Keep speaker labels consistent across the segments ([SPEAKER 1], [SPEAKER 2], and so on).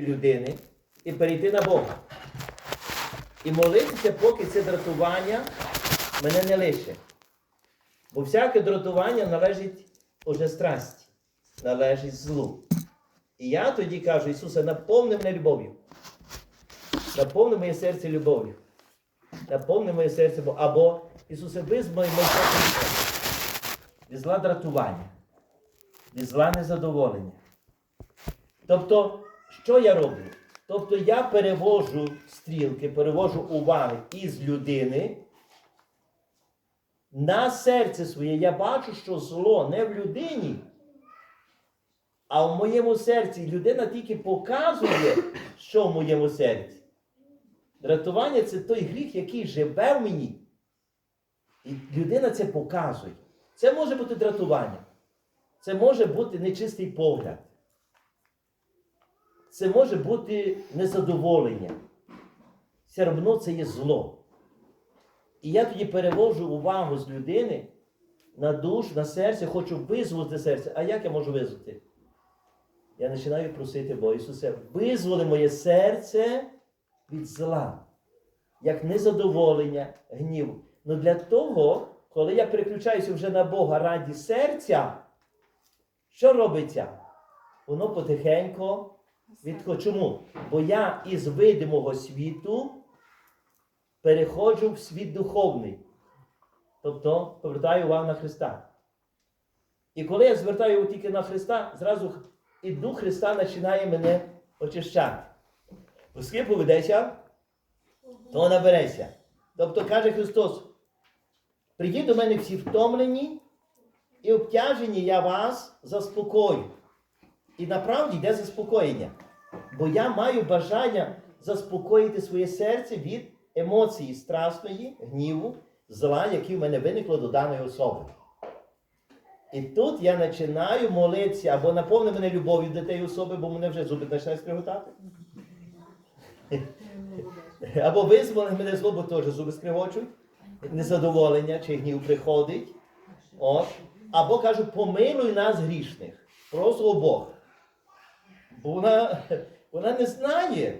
[SPEAKER 1] людини і перейти на Бога. І молитися, поки це дратування мене не лише. Бо всяке дратування належить уже страсті, належить злу. І я тоді кажу, Ісусе, наповни мене любов'ю. Наповни моє серце любов'ю. Наповни моє серце, Бо- або Ісусе, визмай моє серце від зла дратування, від зла незадоволення. Тобто, що я роблю? Тобто я перевожу стрілки, перевожу уваги із людини на серце своє. Я бачу, що зло не в людині, а в моєму серці. Людина тільки показує, що в моєму серці. Дратування це той гріх, який живе в мені. І людина це показує. Це може бути дратування. Це може бути нечистий погляд. Це може бути незадоволення. Все одно це є зло. І я тоді перевожу увагу з людини на душу, на серце, хочу визволити серце. А як я можу визволити? Я починаю просити Бога Ісусе, визволи моє серце від зла, як незадоволення, гніву. Ну для того, коли я переключаюся вже на Бога раді серця, що робиться? Воно потихеньку відходить. Чому? Бо я із видимого світу переходжу в світ духовний. Тобто повертаю увагу на Христа. І коли я звертаю увагу тільки на Христа, зразу і Дух Христа починає мене очищати. Оскільки поведеться, то набереться. Тобто каже Христос, прийдіть до мене всі втомлені і обтяжені я вас заспокою. І направді йде заспокоєння. Бо я маю бажання заспокоїти своє серце від емоції страсної, гніву, зла, які в мене виникло до даної особи. І тут я починаю молитися або наповни мене любов'ю до тієї особи, бо мене вже зуби починають скриготати. Або визволи мене зло, бо теж зуби скригочуть, незадоволення чи гнів приходить. От. Або кажу, помилуй нас грішних. Просто Бог. Бо вона, вона не знає,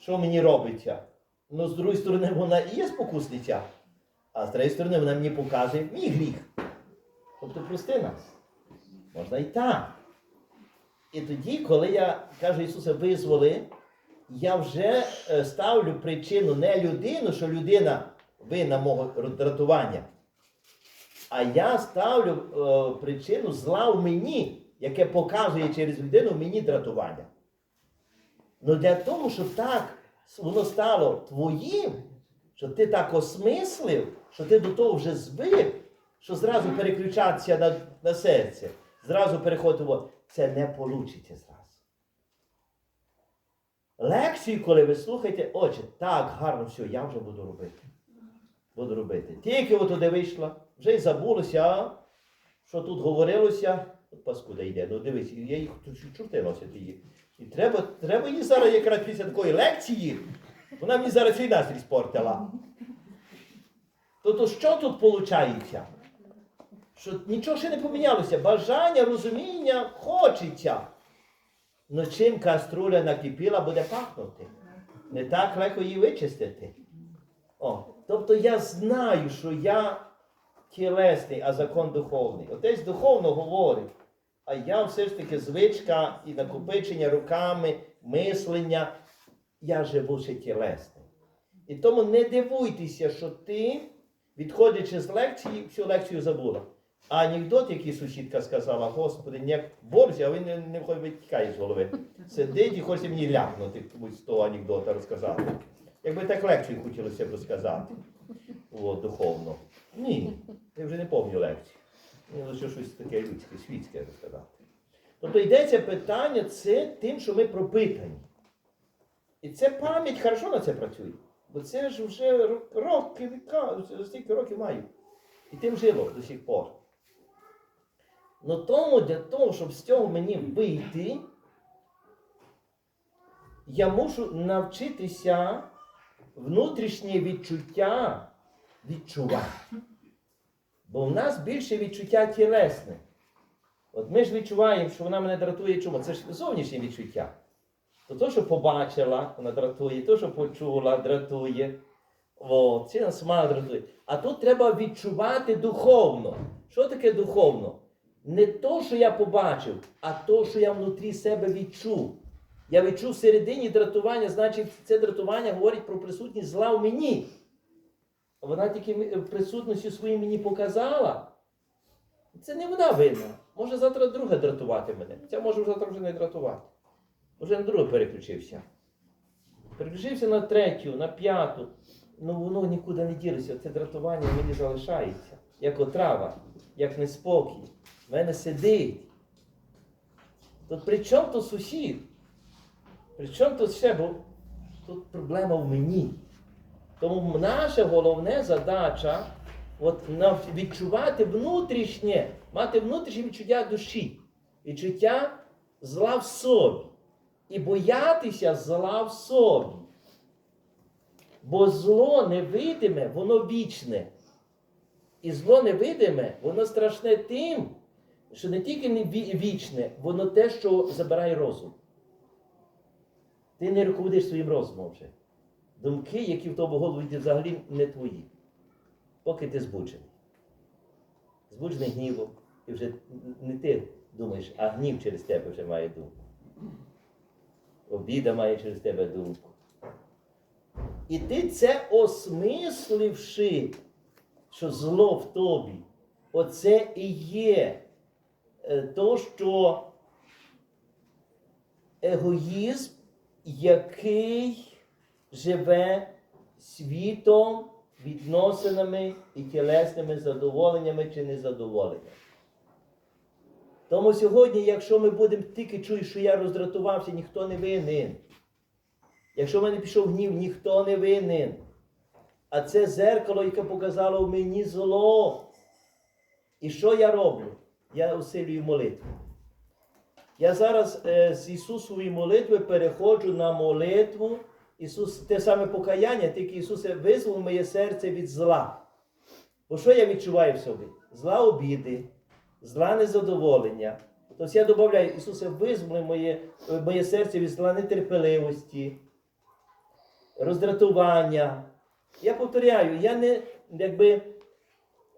[SPEAKER 1] що мені робиться. Ну, з другої сторони, вона і є спокусниця, а з третьої сторони, вона мені показує мій гріх. Тобто прости нас. Можна і так. І тоді, коли я кажу Ісусе, визволи, я вже е, ставлю причину не людину, що людина винна мого дратування, а я ставлю е, причину зла в мені, яке показує через людину мені дратування. Ну для того, щоб так воно стало твоїм, що ти так осмислив, що ти до того вже звик, що зразу переключатися на, на серце, зразу переходити, це не вийде зразу. Лекцію, коли ви слухаєте, отче, так, гарно, все, я вже буду робити. Буду робити. Тільки от туди вийшла, вже й забулося, що тут говорилося, от паскуда йде. Ну дивись, я їх тут чорти носять. І треба, треба їй зараз якраз після такої лекції, вона мені зараз цей настрій спортила. Тобто, що тут виходить? Що нічого ще не помінялося. Бажання, розуміння хочеться. Ну чим каструля накипіла, буде пахнути. Не так легко її вичистити. О, тобто я знаю, що я тілесний, а закон духовний. Отець духовно говорить, а я все ж таки звичка і накопичення руками, мислення, я живу ще тілесним. І тому не дивуйтеся, що ти, відходячи з лекції, всю лекцію забула. А анекдот, який сусідка сказала, Господи, не борзі, а він не, не витікає з голови. Сидить і хоче мені ляпнути з того анекдота розказати. Якби так лекцію хотілося б розказати. О, духовно. Ні, я вже не пам'ятаю лекцію. Мені лише щось таке людське, світське розказати. Тобто йдеться питання це тим, що ми пропитані. І це пам'ять хорошо на це працює. Бо це ж вже роки, віка, стільки років маю. І тим жило до сих пор. Ну тому для того, щоб з цього мені вийти, я мушу навчитися внутрішнє відчуття відчувати. Бо в нас більше відчуття тілесне. От ми ж відчуваємо, що вона мене дратує чому? Це ж зовнішнє відчуття. То то, що побачила, вона дратує, то, що почула, дратує. От, ці нас мало дратує. А тут треба відчувати духовно. Що таке духовно? Не то, що я побачив, а то, що я внутрі себе відчув. Я відчув всередині дратування, значить, це дратування говорить про присутність зла в мені. Вона тільки в присутності своїй мені показала. Це не вона винна. Може завтра друга дратувати мене. Ця може завтра вже не дратувати. Вже на другу переключився. Переключився на третю, на п'яту. Ну воно нікуди не ділося. Це дратування мені залишається. Як отрава, як неспокій. В мене сидить. Тут при чому тут сусід? При чому тут ще? Бо тут проблема в мені. Тому наша головна задача от, відчувати внутрішнє, мати внутрішнє відчуття душі, відчуття зла в собі. І боятися зла в собі. Бо зло невидиме, воно вічне. І зло невидиме, воно страшне тим, що не тільки не вічне, воно те, що забирає розум. Ти не руководиш своїм розумом вже. Думки, які в тому голові взагалі не твої. Поки ти збуджений. Збуджений гнівом. І вже не ти думаєш, а гнів через тебе вже має думку. Обіда має через тебе думку. І ти це осмисливши, що зло в тобі, оце і є е, то, що егоїзм, який живе світом, відносинами і тілесними задоволеннями чи незадоволеннями. Тому сьогодні, якщо ми будемо тільки чути, що я роздратувався, ніхто не винен. Якщо в мене пішов гнів, ніхто не винен. А це зеркало, яке показало в мені зло. І що я роблю? Я усилюю молитву. Я зараз е, з Ісусової молитви переходжу на молитву. Ісус, те саме покаяння, тільки Ісусе визволив моє серце від зла. Бо що я відчуваю в собі? Зла обіди, зла незадоволення. Тобто я додаю, Ісусе, визволи моє, е, моє серце від зла нетерпеливості, роздратування. Я повторяю, я не якби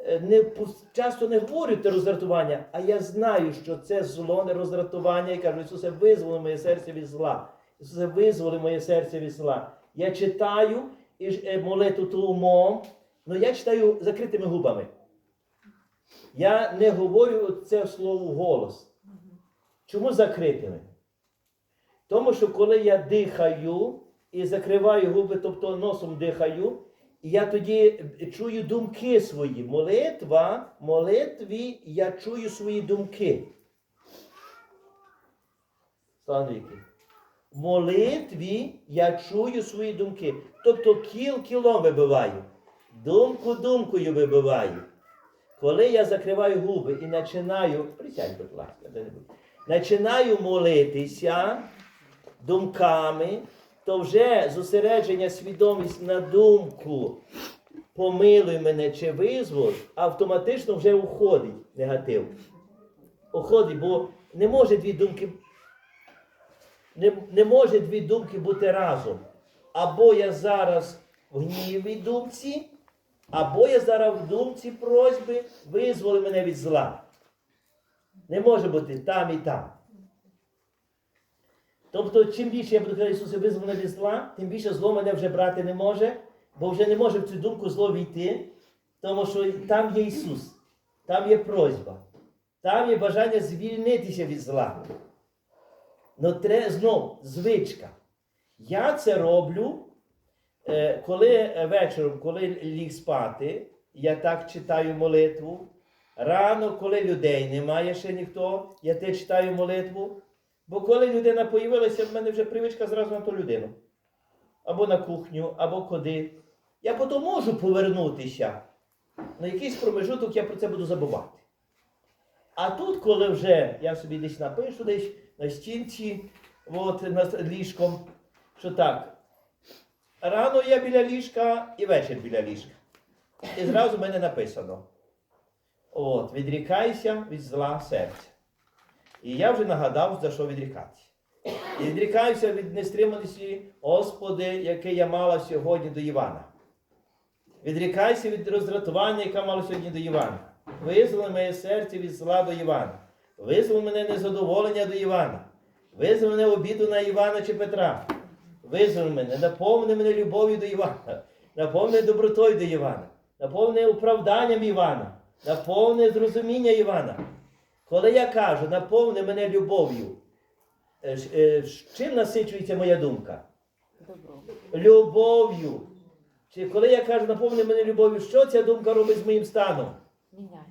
[SPEAKER 1] е, не часто не говорю те роздратування, а я знаю, що це зло не роздратування. І кажу, Ісусе, визволи моє серце від зла. Визволи моє серце від зла. Я читаю е, молитву ту умом, але я читаю закритими губами. Я не говорю це слово вголос. Чому закритими? Тому що коли я дихаю і закриваю губи, тобто носом дихаю, я тоді чую думки свої. Молитва, молитві я чую свої думки. Слава навіки. Молитві я чую свої думки. Тобто кіл кілом вибиваю, думку думкою вибиваю. Коли я закриваю губи і починаю, присядь, будь ласка, починаю молитися думками, то вже зосередження свідомість на думку помилуй мене чи визволь, автоматично вже уходить негатив. Уходить, бо не може дві думки, не, не може дві думки бути разом. Або я зараз в гніві думці, або я зараз в думці просьби визволи мене від зла. Не може бути там і там. Тобто, чим більше я буду казати Ісусе, визволи від зла, тим більше зло мене вже брати не може, бо вже не може в цю думку зло війти, тому що там є Ісус, там є просьба, там є бажання звільнитися від зла. Ну, тре, знов, звичка. Я це роблю, е, коли е, вечором, коли ліг спати, я так читаю молитву. Рано, коли людей немає ще ніхто, я те читаю молитву. Бо коли людина появилася, в мене вже привичка зразу на ту людину. Або на кухню, або куди. Я потім можу повернутися. На якийсь промежуток я про це буду забувати. А тут, коли вже я собі десь напишу, десь на стінці, от, над ліжком, що так. Рано я біля ліжка і вечір біля ліжка. І зразу в мене написано. От, відрікайся від зла серця. І я вже нагадав, за що відрікатися. І відрікаюся від нестриманості, Господи, яке я мала сьогодні до Івана. Відрікайся від роздратування, яке мала сьогодні до Івана. Визволи моє серце від зла до Івана. Визволи мене незадоволення до Івана. Визволи мене обіду на Івана чи Петра. Визволи мене, наповни мене любов'ю до Івана, наповни добротою до Івана, наповни оправданням Івана, наповни зрозуміння Івана. Коли я кажу, наповни мене любов'ю, е, е, чим насичується моя думка? Любов'ю. Коли я кажу, наповни мене любов'ю, що ця думка робить з моїм станом?
[SPEAKER 2] Міняє.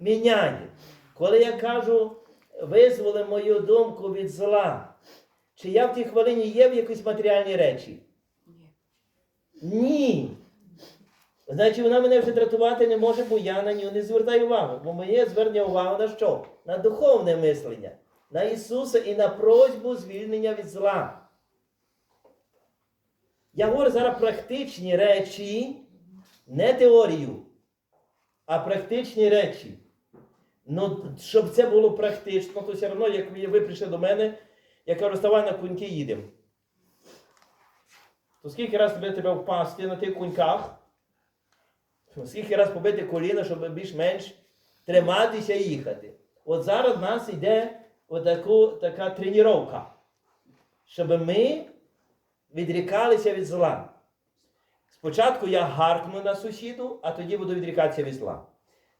[SPEAKER 1] Міняє. Коли я кажу, визволи мою думку від зла, чи я в тій хвилині є в якісь матеріальні речі?
[SPEAKER 2] Ні.
[SPEAKER 1] Ні. Значить, вона мене вже дратувати не може, бо я на нього не звертаю увагу. Бо моє звернення увагу на що? На духовне мислення, на Ісуса і на просьбу звільнення від зла. Я говорю зараз практичні речі, не теорію, а практичні речі. Ну, щоб це було практично, то все одно, як ви прийшли до мене, я кажу, ставай на коньки їдемо. То скільки раз тебе тебе впасти на тих коньках? Скільки раз побити коліна, щоб більш-менш триматися і їхати? От зараз в нас йде отаку, така тренування, щоб ми відрікалися від зла. Спочатку я гаркну на сусіду, а тоді буду відрікатися від зла.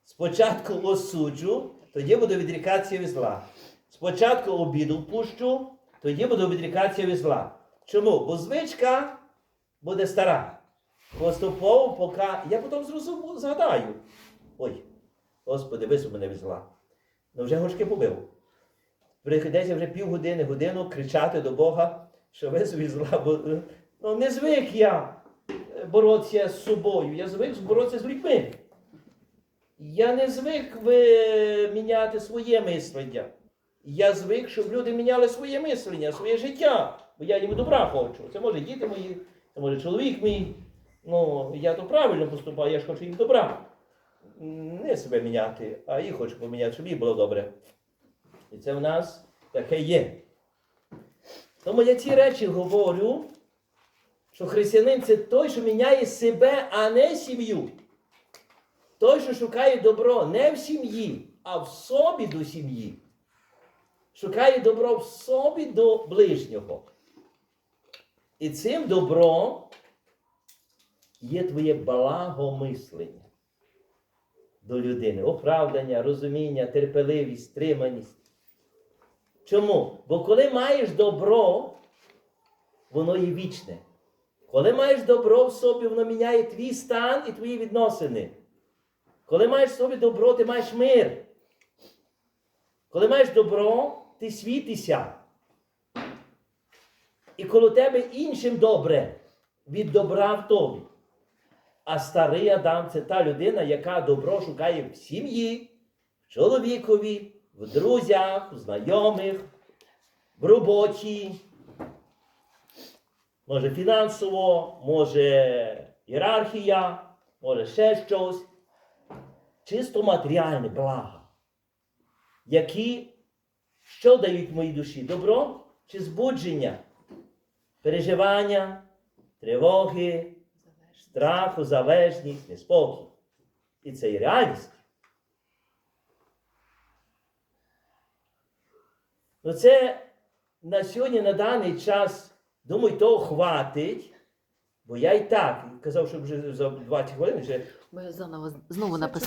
[SPEAKER 1] Спочатку осуджу, тоді буду відрікатися від зла. Спочатку обіду впущу, тоді буду відрікатися від зла. Чому? Бо звичка буде стара. Поступово, поки я потім зрозуму, згадаю. Ой, Господи, вису мене від зла. Ну вже горшки побив. Приходиться вже півгодини, годину кричати до Бога, що вису від зла. Бо, ну, не звик я боротися з собою, я звик боротися з людьми. Я не звик міняти своє мислення. Я звик, щоб люди міняли своє мислення, своє життя. Бо я їм добра хочу. Це може діти мої, це може чоловік мій. Ну, я то правильно поступаю, я ж хочу їм добра. Не себе міняти, а їх хочу поміняти, щоб їм було добре. І це в нас таке є. Тому я ці речі говорю, що християнин це той, що міняє себе, а не сім'ю. Той, що шукає добро не в сім'ї, а в собі до сім'ї. Шукає добро в собі до ближнього. І цим добром є твоє благомислення до людини, оправдання, розуміння, терпеливість, стриманість. Чому? Бо коли маєш добро, воно є вічне. Коли маєш добро в собі, воно міняє твій стан і твої відносини. Коли маєш в собі добро, ти маєш мир. Коли маєш добро, ти світишся. І коло тебе іншим добре від добра в тобі. А старий Адам це та людина, яка добро шукає в сім'ї, в чоловікові, в друзях, в знайомих, в роботі. Може фінансово, може ієрархія, може ще щось. Чисто матеріальне блага, які що дають моїй душі? Добро чи збудження, переживання, тривоги, страху, залежність, неспокій. І це і реальність. Ну це на сьогодні, на даний час, думаю, того хватить, бо я і так казав, що вже за 20 хвилин вже
[SPEAKER 2] Ми заново знову написали.